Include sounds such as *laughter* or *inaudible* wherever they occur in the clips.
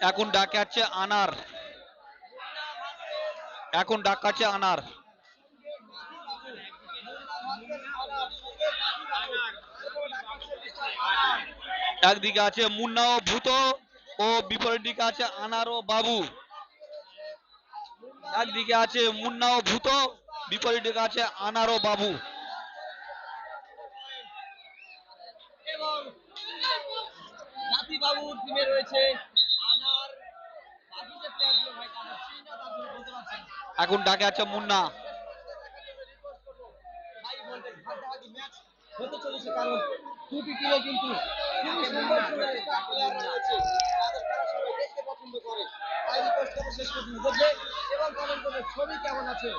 এখন ডাকে আছে আনার। এখন ডাকাচ্ছে আনার। একদিকে আছে মুন্না ও ভূত ও বিপরীত দিকে আছে আনার ও বাবু। একদিকে আছে মুন্না ও ভূত বিপরীত দিকে আছে আনার ও বাবু। এবং বাবুর টিমে রয়েছে আনার। বাকি যে প্লেয়ারগুলো ভাই তাদের চিনি তার জন্য বলতে পারছি এখন ডাকে আছে মুন্না। ভাই বলবেন হাড্ডাহাড্ডি ম্যাচ হতে চলেছে কারণ দুটি টিমে কিন্তু খুবই সুন্দর সুন্দর প্লেয়ার রয়েছে। তাদের খেলা সবাই দেখতে পছন্দ করে। তাই রিকোয়েস্ট করব শেষ পর্যন্ত দেখবে। এবং কমেন্ট করবে ছবি কেমন আছে?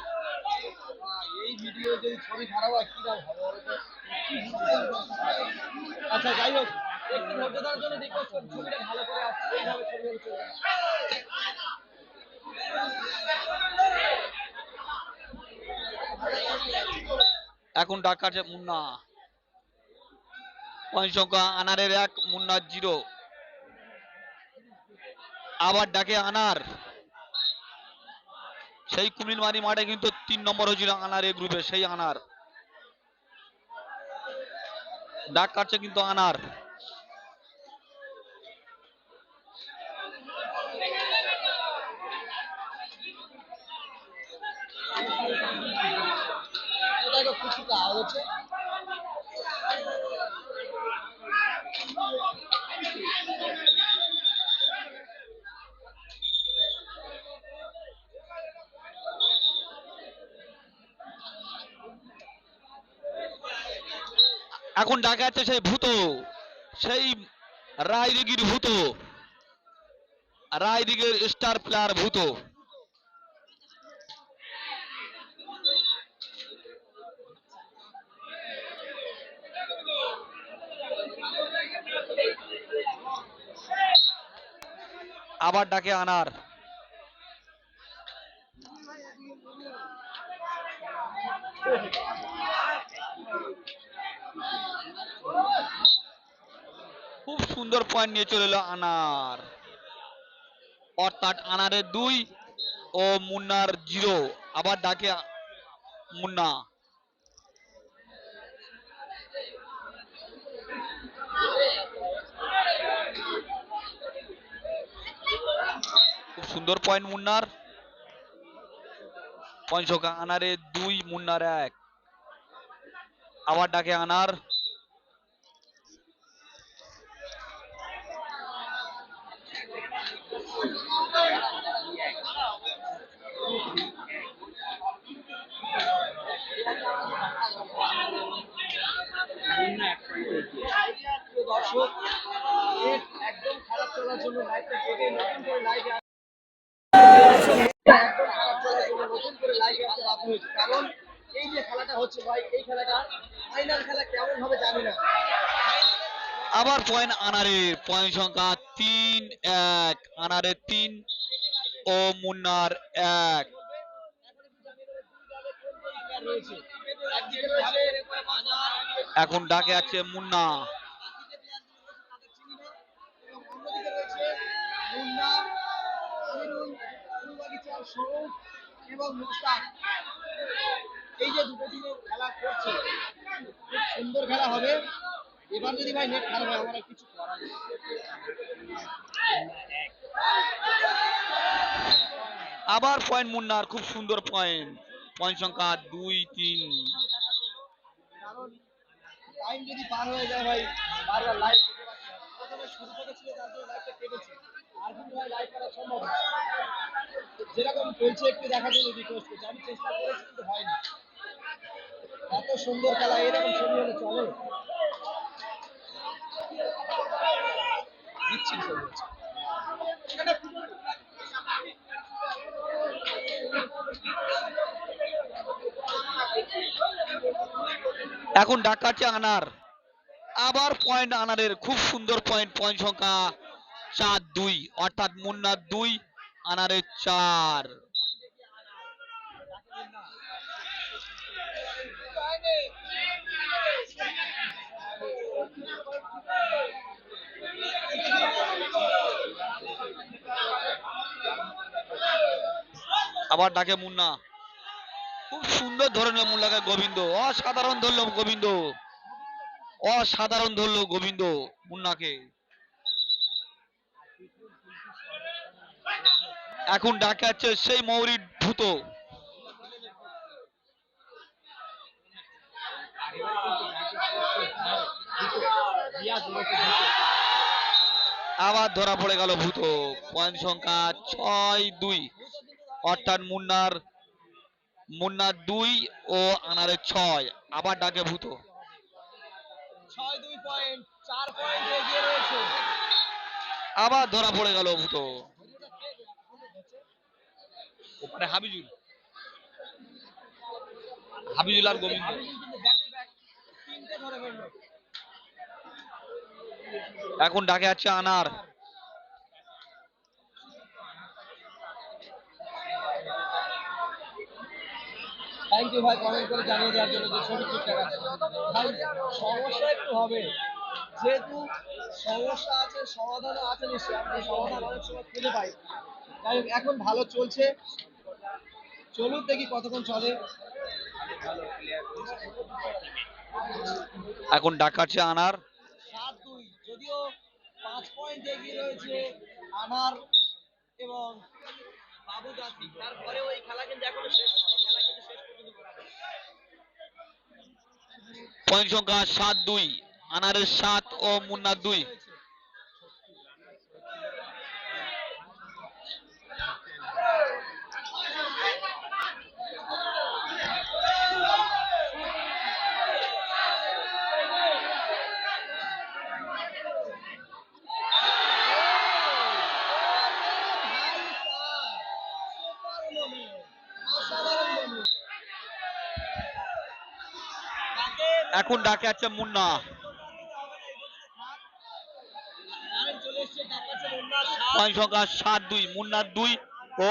আচ্ছা এখন ডাকাচ্ছে মুন্না। পয়েন্ট সংখ্যা আনারের এক মুন্না জিরো। আবার ডাকে আনার। সেই কুমিরমারি মাঠে কিন্তু তিন নম্বর হয়েছিল আনার এ গ্রুপে, সেই আনার। ডাক কাটছে কিন্তু আনার। কিছুটা আওয়াজ এখন ডাকা যাচ্ছে সেই ভূত, সেই রায়দিগির ভূত, রায়দিগের স্টার প্লেয়ার ভূত। আবার ডাকে আনার। খুব *laughs* সুন্দর পয়েন্ট নিয়ে চলে এলো আনার। অর্থাৎ আনারের দুই ও মুন্নার জিরো। আবার ডাকে মুন্না। খুব সুন্দর পয়েন্ট মুন্নার। পয়েন্ট আনারে দুই, মুন্নার এক। আবার ডাকে আনার। দর্শক একদম খারাপ চলার জন্য লাইভটা কেটে নতুন করে লাইভে একদম খারাপ চলার জন্য নতুন করে লাইভে আসতে বাধ্য হয়েছে। কারণ এই যে খেলাটা হচ্ছে ভাই এই খেলাটা ফাইনাল খেলা কেমন হবে জানি না। আবার পয়েন্ট আনারের পয়েন্ট সংখ্যা তিন এক আনারের তিন ও মুন্নার এক। এখন ডাকে আছে মুন্না। এবং মুস্তাক। এই যে দুটো টিমে খেলা করছে খুব সুন্দর খেলা হবে। এবার যদি ভাই নেট খারাপ হয় আমার কিছু করার নেই। আবার পয়েন্ট মুন্নার খুব সুন্দর পয়েন্ট পয়েন্ট সংখ্যা দুই তিন। কারণ টাইম যদি পার হয়ে যায় ভাই বারবার লাইভ প্রথমে শুরু থেকে ছিল তার জন্য লাইভটা কেটেছে। যেরকম চলছে একটু দেখার জন্য রিকোয়েস্ট করছি। আমি চেষ্টা করেছি, কিন্তু হয়নি। এত সুন্দর খেলা, এরকম ছবি হলে চলে। দিচ্ছি এখন ডাকাচ্ছে আনার। আবার পয়েন্ট আনারের। খুব সুন্দর পয়েন্ট পয়েন্ট সংখ্যা। চার দুই, অর্থাৎ মুন্নার দুই আনারের চার। আবার ডাকে মুন্না। খুব সুন্দর ধরনের মুন্নাকে গোবিন্দ, অসাধারণ ধরল গোবিন্দ। অসাধারণ ধরল গোবিন্দ মুন্নাকে। এখন ডাকে আছে সেই মৌরি ভূত। আবার ধরা পড়ে গেল ভূত। পয়েন্ট সংখ্যা ছয় দুই। অর্থাৎ মুন্নার মুন্নার দুই ও আনারের ছয়। আবার ডাকে ভূত। ছয় দুই পয়েন্ট চার পয়েন্ট এগিয়ে রয়েছে। আবার ধরা পড়ে গেল ভূত। ওপারে হাবিজুল। হাবিজুল আর গোবিন্দ। এখন ডাকে আছে আনার। সমস্যা একটু হবে। যেহেতু সমস্যা আছে আছে নিশ্চয়ই সমাধান এখন ভালো চলছে। চলুন দেখি কতক্ষণ চলে। এখন ডাকা আছে আনার। সাত দুই যদিও পাঁচ পয়েন্ট এগিয়ে রয়েছে আনার এবং বাবু দাসি তারপরেও এই খেলা কিন্তু এখনও শেষ খেলা কিন্তু শেষ পর্যন্ত পয়েন্ট সংখ্যা সাত দুই আনারের সাত ও মুন্নার দুই। এখন ডাকে আছে মুন্না। পয়েন্ট সংখ্যা সাত দুই, মুন্নার দুই ও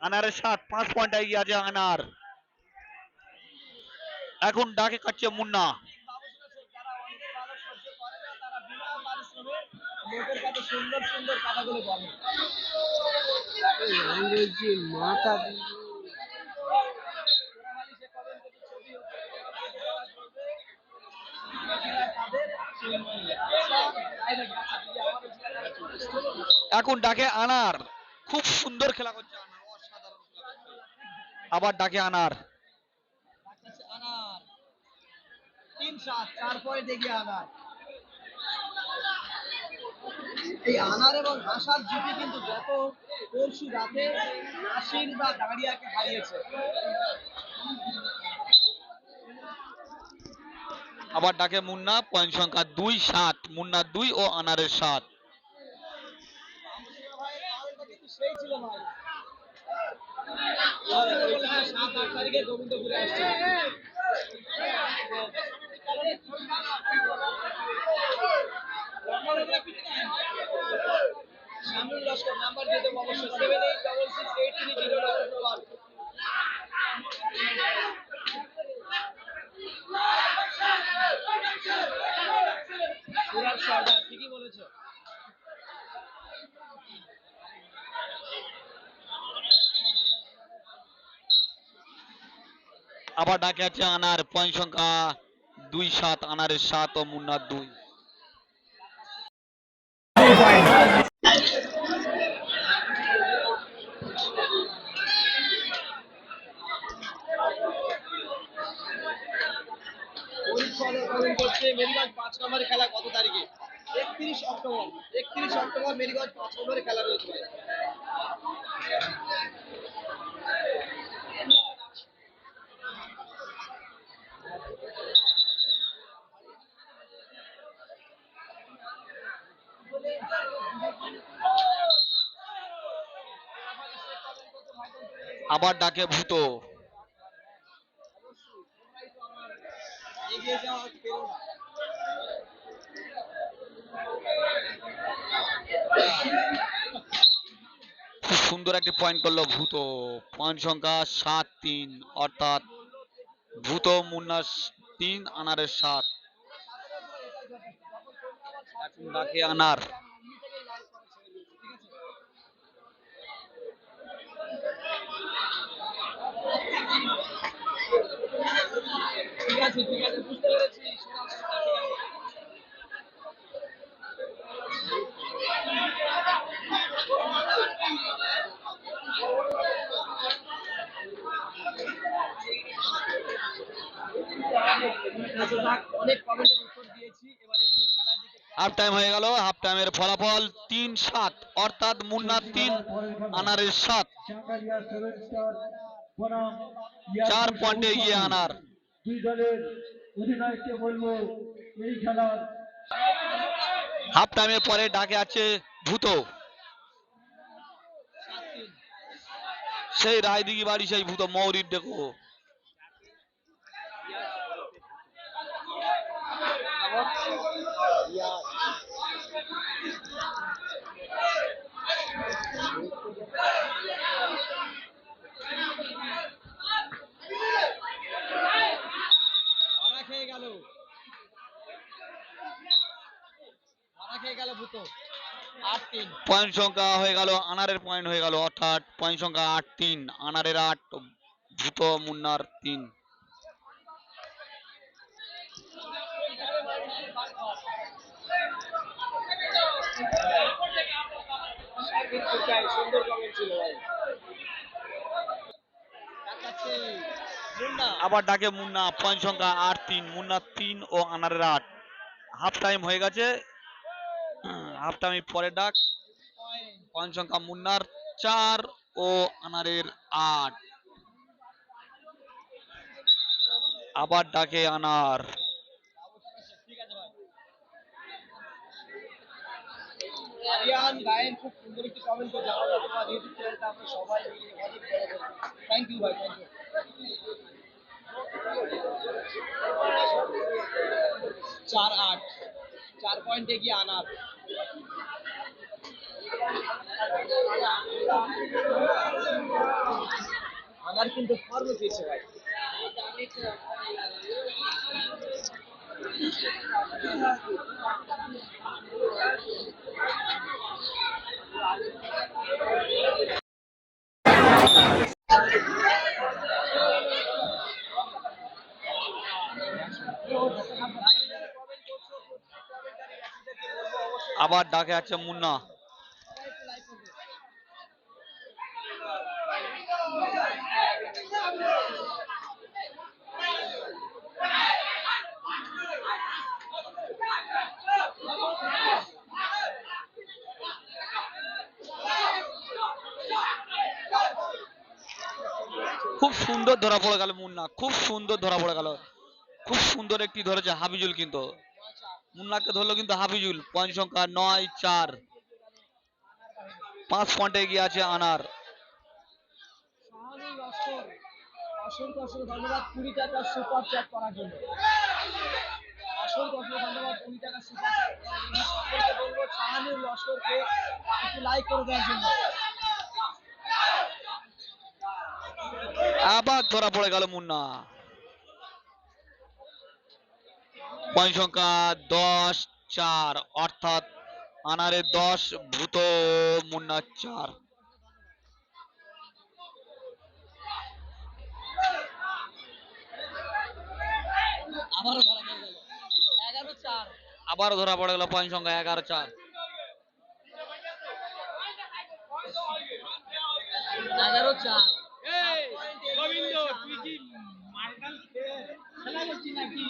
আনারের সাত। পাঁচ পয়েন্ট এগিয়ে আছে আনার। এখন ডাকে কাটছে মুন্না। সুন্দর সুন্দর কথাগুলো বলে মাথা এখন ডাকে আনার। খুব সুন্দর খেলা করছে। আবার ডাকে আনার। তিন সাত চার আনার। এই আনার এবং কিন্তু গত রাতে বা দাঁড়িয়াকে হারিয়েছে। আবার ডাকে মুন্না, পয়েন্ট সংখ্যা দুই, সাত। মুন্না দুই ও আনারের সাত। লস্কর নাম্বার দিয়ে দেবো অবশ্যই seven eight double six eight three zero double ঠিকই আবার ডাকে আছে আনার পয়েন্ট সংখ্যা দুই সাত আনারের সাত ও মুন্নার দুই পরিচ্ছন্ন পালন করছে মেরিগঞ্জ পাঁচ নম্বরের খেলা কত তারিখে একত্রিশ একত্রিশ অক্টোবর মেরিগঞ্জ পাঁচ নম্বরের খেলা রয়েছে। আবার ডাকে ভূত এগিয়ে যাওয়া পেল না খুব সুন্দর একটি পয়েন্ট করল ভূত। পয়েন্ট সংখ্যা সাত, তিন, অর্থাৎ ভূত মুন্নার তিন, আনারের সাত। বাকি আনার ঠিক আছে ঠিক আছে বুঝতে পেরেছি শোনা শোনা, ঠিক আছে আচ্ছা, যাক, অনেক কমেন্টের উত্তর দিয়েছি এবার একটু খেলার দিকে হাফ টাইম হয়ে গেল হাফ টাইমের ফলাফল তিন সাত অর্থাৎ মুন্নার তিন আনারের সাত। চার পয়েন্টে এগিয়ে আনার। দুই দলের অধিনায়ককে বলব এই খেলার হাফ টাইমের পরে ডাকে আছে ভূত। সেই রায়দিঘি বাড়ি সেই ভূত মৌরির দেখো মারা খেয়ে গেল মারা খেয়ে গেল ভূত আট তিন পয়েন্ট সংখ্যা হয়ে গেল আনারের পয়েন্ট হয়ে গেল, অর্থাৎ পয়েন্ট সংখ্যা আট তিন আনারের আট, ভূত মুন্নার তিন। মুন্না আবার ডাকে মুন্না পয়েন্ট সংখ্যা আট তিন মুন্নার তিন ও আনারের আট। হাফ টাইম হয়ে গেছে হাফ টাইম পরে ডাক। পয়েন্ট সংখ্যা মুন্নার চার ও আনারের আট। আবার ডাকে আনার। চার আট। চার পয়েন্টে গিয়ে আনার। আনার কিন্তু ফর্মে পেয়েছে ভাই আবার ডাকে আছে মুন্না। খুব সুন্দর ধরা পড়ে গেল মুন্না, খুব সুন্দর ধরা পড়ে গেল। খুব সুন্দর একটি ধরেছে হাবিজুল কিন্তু। মুন্নাকে ধরলো কিন্তু হাফিজুল পয়েন্ট সংখ্যা নয় চার। পাঁচ পয়েন্টে এগিয়ে আছে আনার। অসংখ্য অসংখ্য ধন্যবাদ কুড়ি টাকা সুপার চ্যাট করার জন্য। অসংখ্য অসংখ্য ধন্যবাদ কুড়ি টাকা সুপার চ্যাট করার জন্য। সকলকে বলব শাহানুর লস্করকে একটু লাইক করে দেওয়ার জন্য। আবার ধরা পড়ে গেল মুন্না। পয়েন্ট সংখ্যা দশ চার অর্থাৎ আনারে দশ ভূত মুন্না চার। আবারও ধরা পড়ে গেল। এগারো ধরা পড়ে গেল পয়েন্ট সংখ্যা এগারো চার। এগারো চার গোবিন্দ তুই কি মার্কাল খেলা করছিস নাকি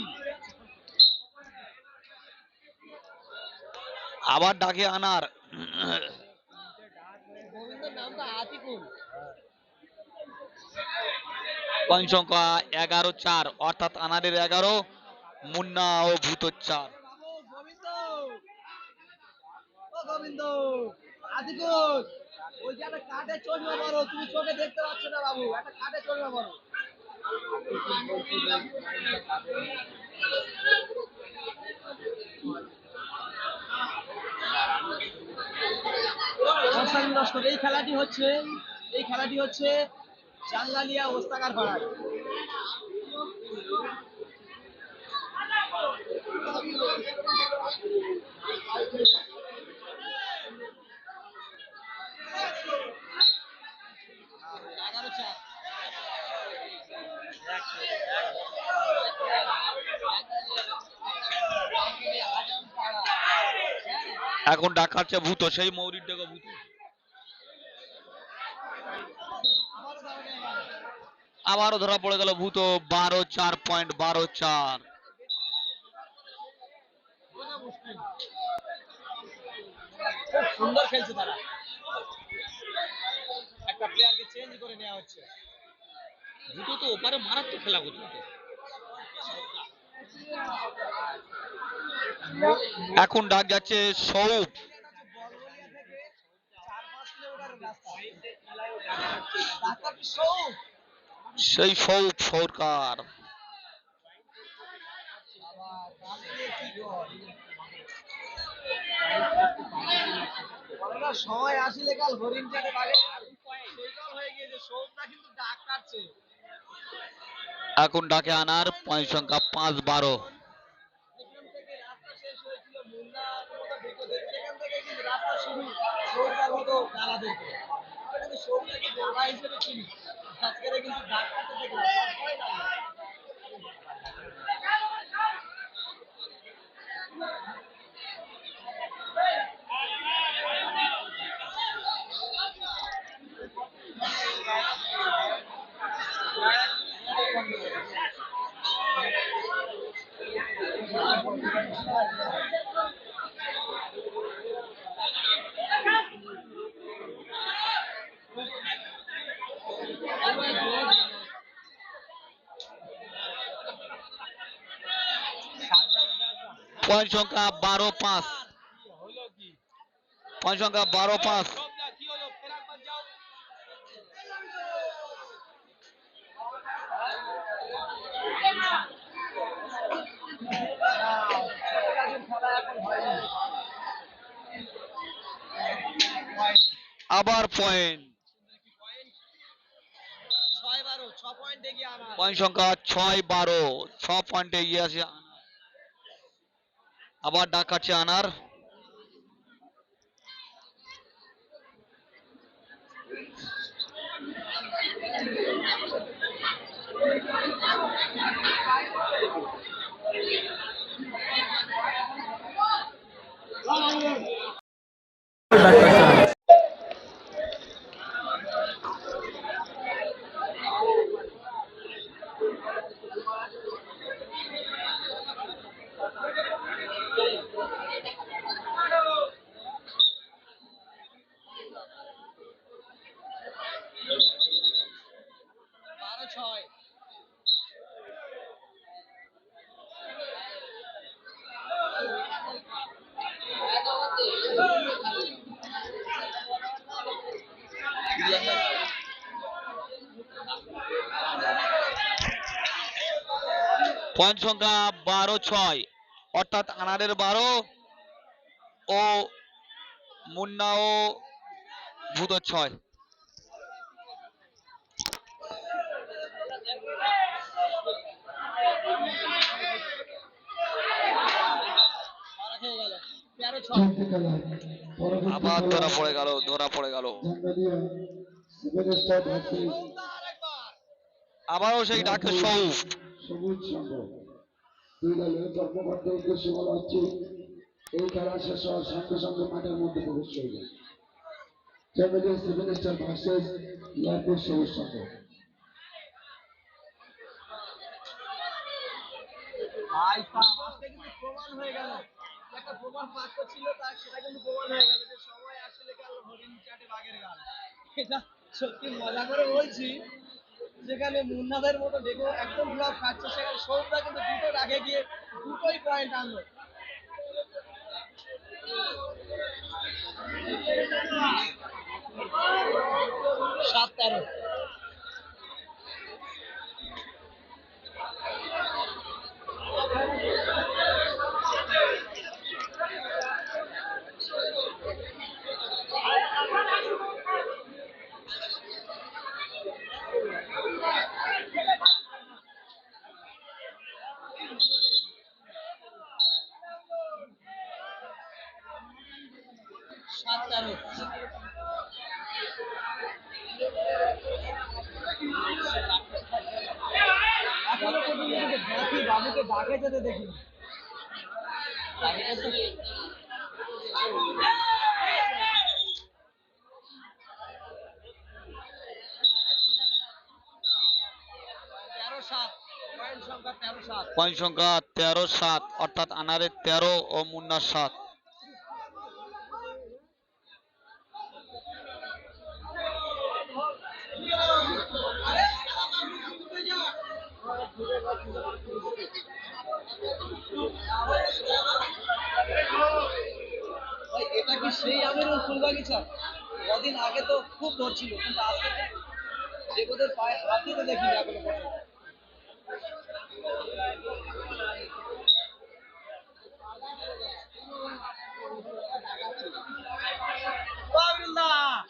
আবার ডাকে আনার। সংখ্যা এগারো চার, অর্থাৎ আনারের এগারো, মুন্না ও ভূত চার। ওই যে একটা কাঠে চশমা বড় তুমি চোখে দেখতে পাচ্ছ না বাবু একটা কাঠে মোস্তাকিম লস্কর এই খেলাটি হচ্ছে এই খেলাটি হচ্ছে জাঙ্গালিয়া ওস্তাকার পাড়ায় Thank you. এখন ডাকাচ্ছে ভূত, সেই মৌরির ডেকে ভূত। আবারও ধরা পড়ে গেল ভূত, বারো চার পয়েন্ট বারো চার। সুন্দর খেলছে তারা। একটা প্লেয়ারকে চেঞ্জ করে নেওয়া হচ্ছে। ভূত তো ওপারে মারাত্মক খেলা করছে। এখন ডাক যাচ্ছে সৌপ সেই সৌপ সরকার। সময় আসিলে কাল হরিণ চাটে বাগে হয়ে গিয়েছে কিন্তু ডাক কাটছে। এখন ডাকে আনার পয়েন্ট সংখ্যা পাঁচ বারো। যেখান থেকে রাস্তা শেষ হয়েছিল মুন্না মতো ঢুকে সেখান থেকে কিন্তু রাস্তা শুরু সৌমটার মতো ডালা দেখে আমরা কিন্তু সৌমটাকে বোকা হিসেবে চিনি আজকের কিন্তু ডাক কাটতে দেখলাম ভয় লাগল। পয়েন্ট সংখ্যা বারো পাঁচ। পয়েন্ট সংখ্যা বারো পাঁচ। আবার পয়েন্ট ছয় বারো ছ পয়েন্ট এগিয়ে আনার পয়েন্ট সংখ্যা ছয় বারো ছ পয়েন্টে এগিয়ে আছে আনার। আবার ডাকাচ্ছে আনার বারো ছয় পয়েন্ট সংখ্যা বারো ছয়, অর্থাৎ আনারের বারো ও মুন্না ও ভূত ছয়। আবার ধরা পড়ে গেল, ধরা পড়ে গেল। আবারও সেই ডাকে সৌপ সবুজ সংঘ দুই দলের কর্মকর্তার উদ্দেশ্যে বলা হচ্ছে, এই খেলা শেষ হওয়ার সঙ্গে সঙ্গে মাঠের মধ্যে প্রবেশ করবে। জাঙ্গালিয়া সেভেন ভার্সেস এয়ারপোর্ট সবুজ সংঘ সত্যি মজা করে বলছি যেখানে মুন্নাদের মতো দেখো, একদম ব্লক খাচ্ছে সেখানে। সৌরভরা কিন্তু দুটো আগে গিয়ে দুটোই পয়েন্ট আনলো। সাত তেরো সাত তেরো এখনও পর্যন্ত আমি এদিকে দেখি বাবুকে ডাকে যেতে দেখি তেরো সাত পয়েন্ট সংখ্যা তেরো সাত পয়েন্ট সংখ্যা তেরো সাত অর্থাৎ আনারের তেরো ও মুন্নার সাত ভাই এটা কি সেই আমিরুল ফুলবাগিচা কদিন আগে তো খুব ধরছিল কিন্তু আজকে যেগুলোর পায়ে হাত দিতে দেখিনি এখনও পর্যন্ত ও আমিরুল্লাহ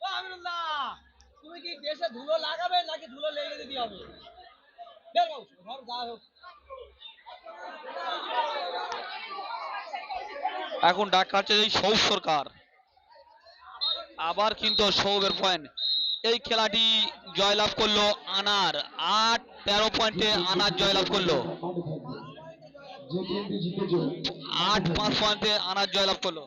ও আমিরুল্লাহ তুমি কি দেশে ধুলো লাগাবে নাকি ধুলো লেগে দিতে হবে বের হও ঘর যা হোক এখন ডাক কাটছে এই সৌভ সরকার। আবার কিন্তু সৌভের পয়েন্ট এই খেলাটি জয়লাভ করল আনার। আট, তেরো পয়েন্টে আনার জয়লাভ করল। আট, পাঁচ পয়েন্টে আনার জয়লাভ করল।